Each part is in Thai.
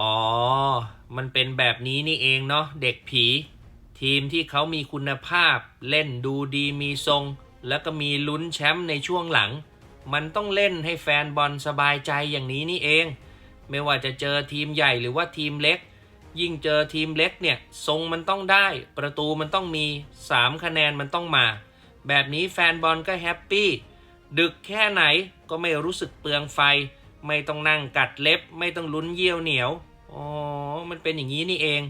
อ๋อ มันเป็นแบบนี้นี่เองเนาะเด็กผี ทีมที่เขามีคุณภาพ เล่นดูดีมีทรง แล้วก็มีลุ้นแชมป์ในช่วงหลัง มันต้องเล่นให้แฟนบอลสบายใจอย่างนี้นี่เอง ไม่ว่าจะเจอทีมใหญ่หรือว่าทีมเล็ก ยิ่งเจอทีมเล็กเนี่ยทรงมันต้องได้ ประตูมันต้องมี 3 คะแนนมันต้องมา แบบนี้แฟนบอลก็แฮปปี้ดึกแค่ไหนก็ไม่รู้สึกเปลืองไฟ ไม่ต้องนั่งกัดเล็บ ไม่ต้องลุ้นเยี่ยวเหนียว อ๋อ มันเป็นอย่างนี้นี่เอง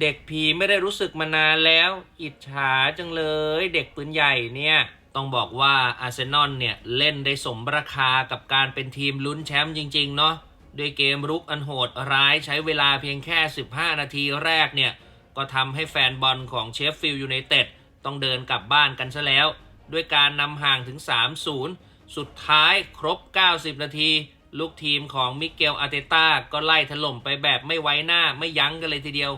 เด็กผีไม่ได้รู้สึกมานานแล้ว อิจฉาจังเลย เด็กปืนใหญ่เนี่ย ต้องบอกว่าอาร์เซนอลเนี่ย เล่นได้สมราคากับการเป็นทีมลุ้นแชมป์จริง ๆ เนาะด้วยเกมรุกอันโหดร้ายใช้เวลาเพียงแค่ 15 นาทีแรกเนี่ย ก็ทำให้แฟนบอลของเชฟฟิลด์ยูไนเต็ดต้องเดินกลับบ้านกันซะแล้ว ด้วยการนำห่างถึง 3-0 สุดท้ายครบ 90 นาที ลูกทีมของมิเกลอาร์เตต้าก็ไล่ถล่มไปแบบไม่ไว้หน้าไม่ยั้งกันเลยทีเดียว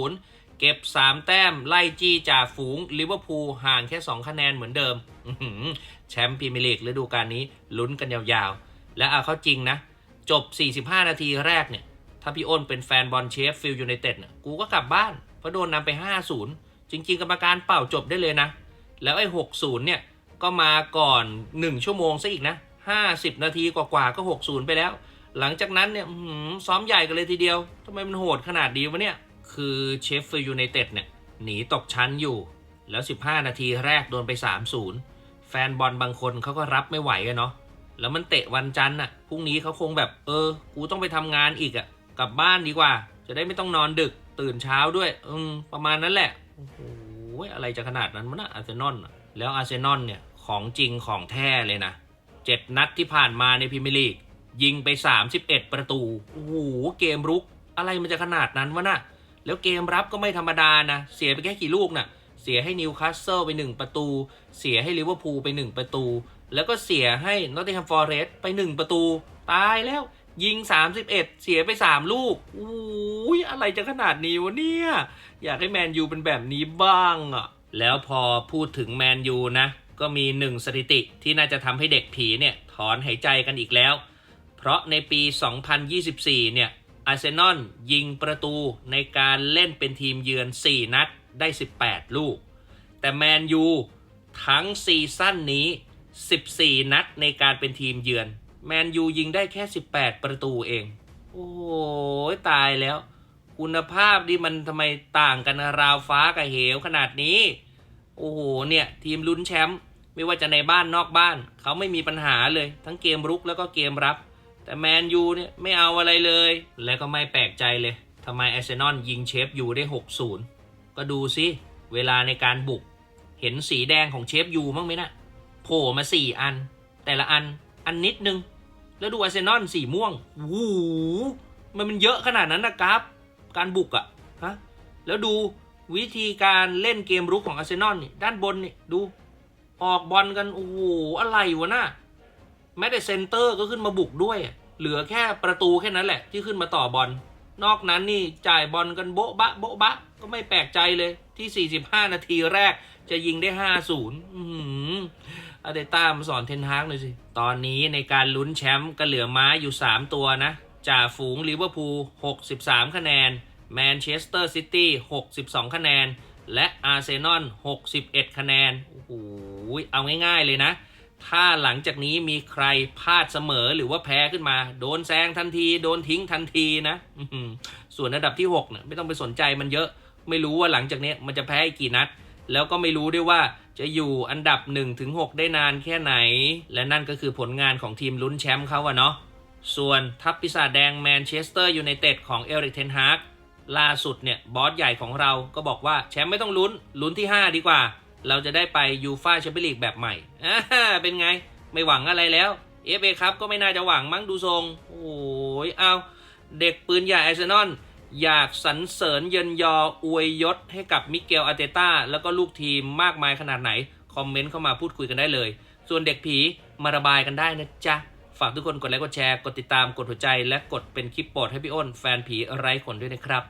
6-0 เก็บ 3 แต้มไล่จี้จ่าฝูงลิเวอร์พูลห่างแค่ 2 คะแนนเหมือนเดิมแชมป์พรีเมียร์ลีกฤดูกาลนี้ลุ้นกันยาวๆ และเอาเข้าจริงนะ จบ 45 นาทีแรกเนี่ย ถ้าพี่อ้นเป็นแฟนบอลเชฟฟิลด์ยูไนเต็ดกูก็กลับบ้าน เพราะโดนนำไป 5-0 จริง ๆ กรรมการเป่าจบได้เลยนะ แล้วไอ้ 60 เนี่ยก็มาก่อน 1 ชั่วโมงซะอีกนะ 50 นาทีกว่าๆก็ 60 ไปแล้ว หลังจากนั้นเนี่ยซ้อมใหญ่กันเลยทีเดียวทำไมมันโหดขนาดดีวะเนี่ย คือเชฟฟิลด์ยูไนเต็ดเนี่ย หนีตกชั้นอยู่ แล้ว 15 นาทีแรกโดนไป 3-0 แฟนบอลบางคนเขาก็รับไม่ไหวอะเนาะแล้วมันเตะวันจันทร์น่ะพรุ่งนี้เขาคงแบบเออ กูต้องไปทำงานอีกอะกลับบ้านดีกว่า จะได้ไม่ต้องนอนดึกตื่นเช้าด้วย อืม ประมาณนั้นแหละโอ้โหอะไรจะขนาดนั้นมันนะอาร์เซนอลแล้วอาร์เซนอลเนี่ย ของจริงของแท้เลยนะ เจ็ดนัดที่ผ่านมาในพรีเมียร์ลีก ยิงไป 31 ประตู โอ้โห เกมรุก อะไรมันจะขนาดนั้นวะน่ะ แล้วเกมรับก็ไม่ธรรมดานะ เสียไปแค่กี่ลูกน่ะ เสียให้นิวคาสเซิลไป 1 ประตู เสียให้ลิเวอร์พูลไป 1 ประตู แล้วก็เสียให้นอตติงแฮมฟอร์เรสต์ไป 1 ประตู ตายแล้ว ยิง 31 เสียไป 3 ลูกอุ้ยอะไรจะขนาดนี้วะเนี่ย อยากให้แมนยูเป็นแบบนี้บ้างอะแล้วพอพูดถึงแมนยูนะ ก็มีหนึ่งสถิติที่น่าจะทำให้เด็กผีเนี่ยถอนหายใจกันอีกแล้ว เพราะในปี 2024 เนี่ยอาร์เซนอลยิงประตูในการเล่นเป็นทีมเยือน 4 นัดได้ 18 ลูก แต่แมนยูทั้งซีซั่นนี้ 14 นัดในการเป็นทีมเยือน แมนยูยิงได้แค่ 18 ประตูเอง โอ้โหตายแล้ว คุณภาพดิมันทำไมต่างกันราวฟ้ากับเหวขนาดนี้ โอ้โหเนี่ย ทีมลุ้นแชมป์ ไม่ว่าจะในบ้านนอกบ้าน เขาไม่มีปัญหาเลย ทั้งเกมรุกแล้วก็เกมรับ แต่แมนยูเนี่ยไม่เอาอะไรเลย และก็ไม่แปลกใจเลยทำไมแอร์เซนอลยิงเชฟยูได้ 6-0 ก็ดูสิเวลาในการบุก เห็นสีแดงของเชฟยูมั้งไหมนะโผล่มา 4 อัน แต่ละอันอันนิดนึง แล้วดูอาร์เซนอลสีม่วงโอ้โหมันมันเยอะขนาดนั้นนะครับ การบุกอะฮะแล้วดูวิธีการเล่นเกมรุกของอาร์เซนอลนี่ด้านบนนี่ดู ออกบอลกันโอ้โหอะไรวะน่ะแม้แต่เซนเตอร์ก็ขึ้นมาบุกด้วย เหลือแค่ประตูแค่นั้นแหละ ที่ขึ้นมาต่อบอล นอกนั้นนี่จ่ายบอลกันโบ๊ะบะโบ๊ะบะ ก็ไม่แปลกใจเลยที่ 45 นาทีแรกจะยิงได้ 5-0อือหืออาเดต้ามาสอนเทนฮากเลยสิ ตอนนี้ในการลุ้นแชมป์ก็เหลือม้าอยู่ 3 ตัวนะ จ่าฝูงลิเวอร์พูล 63 คะแนน แมนเชสเตอร์ซิตี้ 62 คะแนน และอาร์เซนอล 61 คะแนน โอ้โห เอาง่าย ๆ เลยนะ ถ้าหลังจากนี้มีใครพลาดเสมอหรือว่าแพ้ขึ้นมา โดนแซงทันที โดนทิ้งทันทีนะส่วนอันดับที่6เนี่ยไม่ต้องไปสนใจมันเยอะ ไม่รู้ว่าหลังจากนี้มันจะแพ้อีกกี่นัด แล้วก็ไม่รู้ด้วยว่าจะอยู่อันดับ1ถึงได้นานแค่ไหน และนั่นก็คือผลงานของทีมลุ้นแชมป์เขาอะเนาะส่วนทัพปีศาจแดงแมนเชสเตอร์ยูไนเต็ดของเอริกเทนฮากล่าสุดเนี่ยบอสใหญ่ของเราก็บอกว่าแชมป์ไม่ต้องลุ้นลุ้นที่ 5 ดีกว่า เราจะได้ไปยูฟาแชมเปี้ยนลีกแบบใหม่อ่าเป็นไง ไม่หวังอะไรแล้วเอฟเอครับก็ไม่น่าจะหวังมั้งดูทรง โอ้ยเอาเด็กปืนใหญ่ไอร์เซนอลอยากสรรเสริญเยินยออวยยศให้กับมิเกลอารเตต้าแล้วก็ลูกทีมมากมายขนาดไหน คอมเมนต์เข้ามาพูดคุยกันได้เลย ส่วนเด็กผีมาระบายกันได้นะจ๊ะ ฝากทุกคนกดไลค์กดแชร์ กดติดตามกดหัวใจ และกดเป็นคลิปโปรดให้พี่อ้น แฟนผีไร้ขนด้วยนะครับ